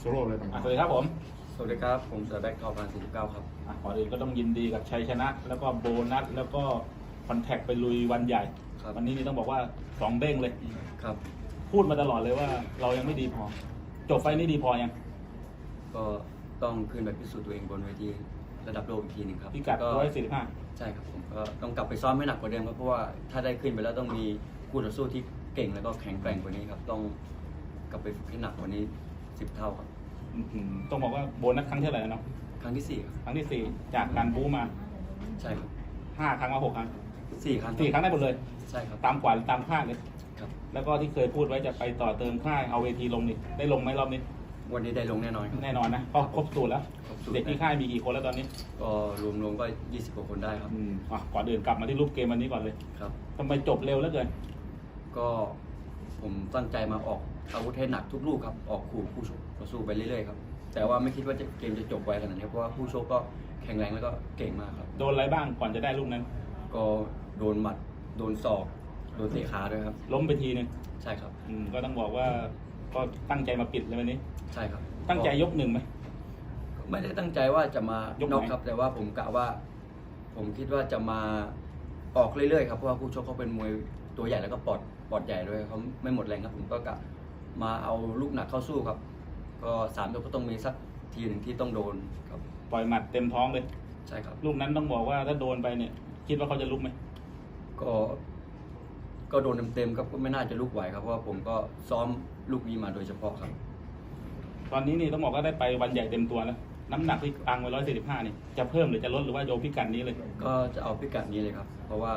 โซโล่เลยอะสวัสดีครับผมสวัสดีครับ ผมเสือแบ็คทอพันสี่สิบเก้าครับ อะก่อนอื่นก็ต้องยินดีกับชัยชนะ แล้วก็โบนัสแล้วก็คอนแทคไปลุยวันใหญ่ ครับ วันนี้นี่ต้องบอกว่าสองเด้งเลย ครับ พูดมาตลอดเลยว่าเรายังไม่ดีพอ จบไฟล์นี้ดีพอยัง ก็ต้องขึ้นไปพิสูจน์ตัวเองบนเวทีระดับโลกอีกทีหนึ่งครับพิกัดก็ร้อยสี่สิบห้าใช่ครับผมก็ต้องกลับไปซ้อมให้หนักกว่าเดิมครับเพราะว่าถ้าได้ขึ้นไปแล้วต้องมีคู่ต่อสู้ที่เก่งแล้วก็แข็งแกร่งกว่านี้ครับ ต้องกลับไปฝึกให้หนักกว่านี้ สิบเท่าครับต้องบอกว่าโบนัสครั้งที่เท่าไหร่แล้วเนาะครั้งที่สี่ครับครั้งที่สี่จากการบู๊มาใช่ครับห้าครั้งมาหกครั้งสี่ครั้งสี่ครั้งได้หมดเลย ใช่ครับตามกว่าหรือตามคาดเลย ครับ แล้วก็ที่เคยพูดไว้จะไปต่อเติมค่ายเอาเวทีลงนี่ได้ลงไหมรอบนี้ วันนี้ได้ลงแน่นอนครับแน่นอนนะก็ครบสูตรแล้ว ครบสูตรเด็กที่ค่ายมีกี่คนแล้วตอนนี้ก็รวมๆก็ยี่สิบกว่าคนได้ครับอืมอะก่อนอื่นกลับมาที่รูปเกมวันนี้ก่อนเลยครับ ทำไมจบเร็วแล้วเกิน ก็ผมตั้งใจมาออก อาวุธให้หนักทุกลูกครับออกขู่คู่ชกต่อสู้ไปเรื่อยๆครับแต่ว่าไม่คิดว่าจะเกมจะจบไวขนาดนี้เพราะว่าคู่ชกก็แข็งแรงแล้วก็เก่งมากครับ โดนอะไรบ้างก่อนจะได้ลูกนั้น ก็โดนหมัดโดนศอก โดนเตะขาด้วยครับ ล้มไปทีนึงใช่ครับอืมก็ต้องบอกว่าก็ตั้งใจมาปิดเลยวันนี้ ใช่ครับ ตั้งใจยกหนึ่งไหมก็ไม่ได้ตั้งใจว่าจะมายกไหนน็อกครับ แต่ว่าผมกะว่า ผมคิดว่าจะมาออกเรื่อยๆครับเพราะว่าคู่ชกเขาเป็นมวยตัวใหญ่แล้วก็ปอดปอดใหญ่ด้วยเขาไม่หมดแรงครับ ผมก็กะ มาเอาลูกหนักเข้าสู้ครับ ก็สามยกก็ต้องมีสักทีหนึ่งที่ต้องโดนครับ ปล่อยหมัดเต็มท้องเลย ใช่ครับ ลูกนั้นต้องบอกว่าถ้าโดนไปเนี่ย คิดว่าเขาจะลุกไหมก็ ก็โดนเต็มๆครับก็ไม่น่าจะลุกไหวครับเพราะว่าผมก็ซ้อมลูกนี้มาโดยเฉพาะครับ ตอนนี้นี่ต้องบอกว่าได้ไปวันใหญ่เต็มตัวแล้วน้ำหนักที่ตังไว้ร้อยสี่สิบห้านี่จะเพิ่มหรือจะลดหรือว่าโยมพิกัดนี้เลย ก็จะเอาพิกัดนี้เลยครับ เพราะว่า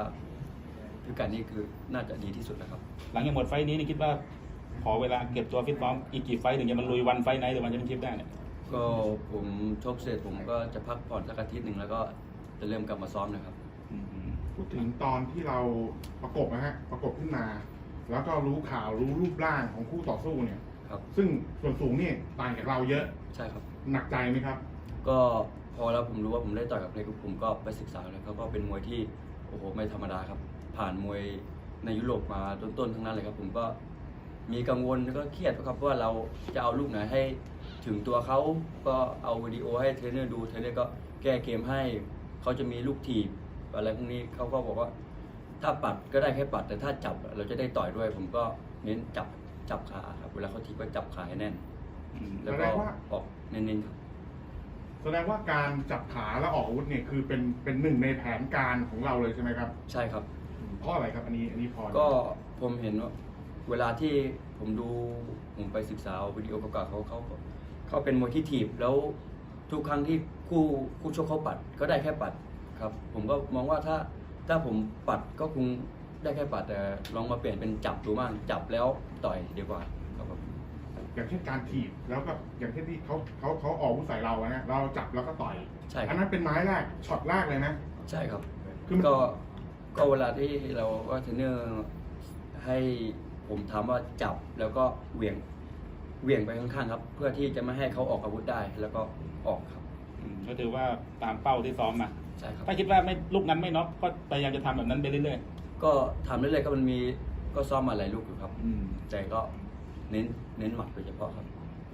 พิกัดนี้คือน่าจะดีที่สุดแล้วครับ หลังจากหมดไฟล์นี้นี่คิดว่า ขอเวลาเก็บตัวฟิตซ้อมอีกกี่ไฟล์ถึงจะมันลุยวันไฟล์ไหนหรือวันแชมเปี้ยนชิพได้เนี่ยก็ผมชกเสร็จผมก็จะพักผ่อนสักอาทิตย์หนึ่งแล้วก็จะเริ่มกลับมาซ้อมนะครับอืมพูดถึงตอนที่เราประกบนะฮะประกบขึ้นมา แล้วก็รู้ข่าวรู้รูปร่างของคู่ต่อสู้เนี่ย ครับ ซึ่งส่วนสูงนี่ต่างจากเราเยอะใช่ครับ หนักใจไหมครับ ก็พอแล้วผมรู้ว่าผมได้ต่อยกับเพลงผมก็ไปศึกษาแล้วเขาก็เป็นมวยที่โอ้โหไม่ธรรมดาครับ ผ่านมวยในยุโรปมาต้นๆทั้งนั้นเลยครับ ผมก็ มีกังวลแล้วก็เครียดครับว่าเราจะเอาลูกไหนให้ถึงตัวเขาก็เอาวิดีโอให้เทรนเนอร์ดูเทรนเนอร์ก็แก้เกมให้เขาจะมีลูกถีบอะไรพวกนี้เขาก็บอกว่า ถ้าปัดก็ได้แค่ปัด แต่ถ้าจับเราจะได้ต่อยด้วย ผมก็เน้นจับจับขาครับเวลาเขาถีบก็จับขาให้แน่นอืมแล้วก็แสดงว่าออกเน้นๆครับแสดงว่าการจับขาและออกอาวุธเนี่ยคือเป็นเป็นหนึ่งในแผนการของเราเลยใช่ไหมครับ ใช่ครับเพราะอะไรครับอันนี้อันนี้พอก็ผมเห็นว่า เวลาที่ผมดูผมไปศึกษาวิดีโอเก่าๆเขาเขาเขาเป็นมวยที่ถีบแล้วทุกครั้งที่คู่คู่ชกเขาปัดก็ได้แค่ปัดครับ ผมก็มองว่าถ้าถ้าผมปัดก็คงได้แค่ปัดแต่ลองมาเปลี่ยนเป็นจับดูบ้างจับแล้วต่อยดีกว่าครับผมอย่างเช่นการถีบแล้วก็อย่างเช่นที่เขาเขาเขาออกอาวุธใส่เราอะนะเราจับแล้วก็ต่อยใช่คอัรันบนั้นเป็นไม้แรกช็อตแรกเลยนะใช่ครับคือมันก็ก็เวลาที่เราก็เทรนเนอร์ให้ ผมถามว่าจับแล้วก็เหวี่ยงเหวี่ยงไปข้างๆครับ เพื่อที่จะไม่ให้เขาออกอาวุธได้แล้วก็ออกครับอืมก็ถือว่าตามเป้าที่ซ้อมมา ใช่ครับ ถ้าคิดว่าไม่ลูกนั้นไม่น็อกก็พยายามจะทำแบบนั้นไปเรื่อยก็ทำเรื่อยๆก็มันมีก็ซ้อมมาหลายลูกอยู่ครับ ๆอืมแต่ก็เน้นเน้นหมัดโดยเฉพาะครับ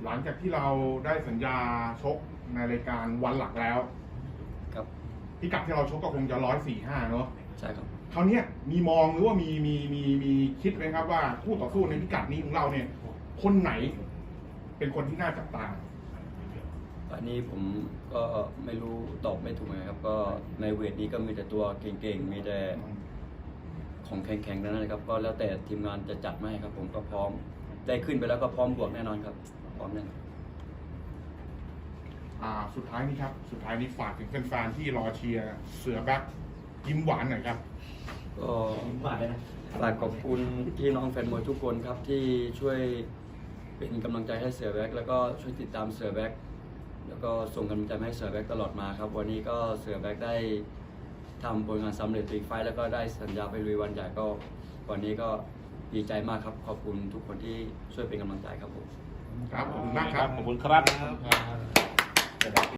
หลังจากที่เราได้สัญญาชกในรายการวันหลักแล้ว ครับพิกัดที่เราชกก็คงจะร้อยสี่ห้าเนาะใช่ครับ คราวเนี้ยมีมองหรือว่ามีมีมีมีคิดไหมครับว่าคู่ต่อสู้ในพิกัดนี้ของเราเนี่ย คนไหนเป็นคนที่น่าจับตาอันนี้ผมก็ไม่รู้ตอบไม่ถูกนะครับ ก็ในเวทนี้ก็มีแต่ตัวเก่งๆ มีแต่ของแข็งๆทั้งนั้นเลยครับ ก็แล้วแต่ทีมงานจะจัดมาให้ครับ ผมก็พร้อมได้ขึ้นไปแล้วก็พร้อมบวกแน่นอนครับ พร้อมแน่นอนอ่าสุดท้ายนี้ครับ สุดท้ายนี้ฝากถึงแฟนๆที่รอเชียร์เสือแบ็ค ยิ้มหวานหน่อยครับ ก็ฝากขอบคุณพี่น้องแฟนมวยทุกคนครับที่ช่วยเป็นกำลังใจให้เสือแบ็กแล้วก็ช่วยติดตามเสือแบ็กแล้วก็ส่งกำลังใจมาให้เสือแบ็กตลอดมาครับ วันนี้ก็เสือแบ็กได้ทำผลงานสำเร็จอีกไฟล์แล้วก็ได้สัญญาไปลุยวันใหญ่ก็ วันนี้ก็ดีใจมากครับ ขอบคุณทุกคนที่ช่วยเป็นกำลังใจครับผม ครับขอบคุณมากครับ ขอบคุณครับ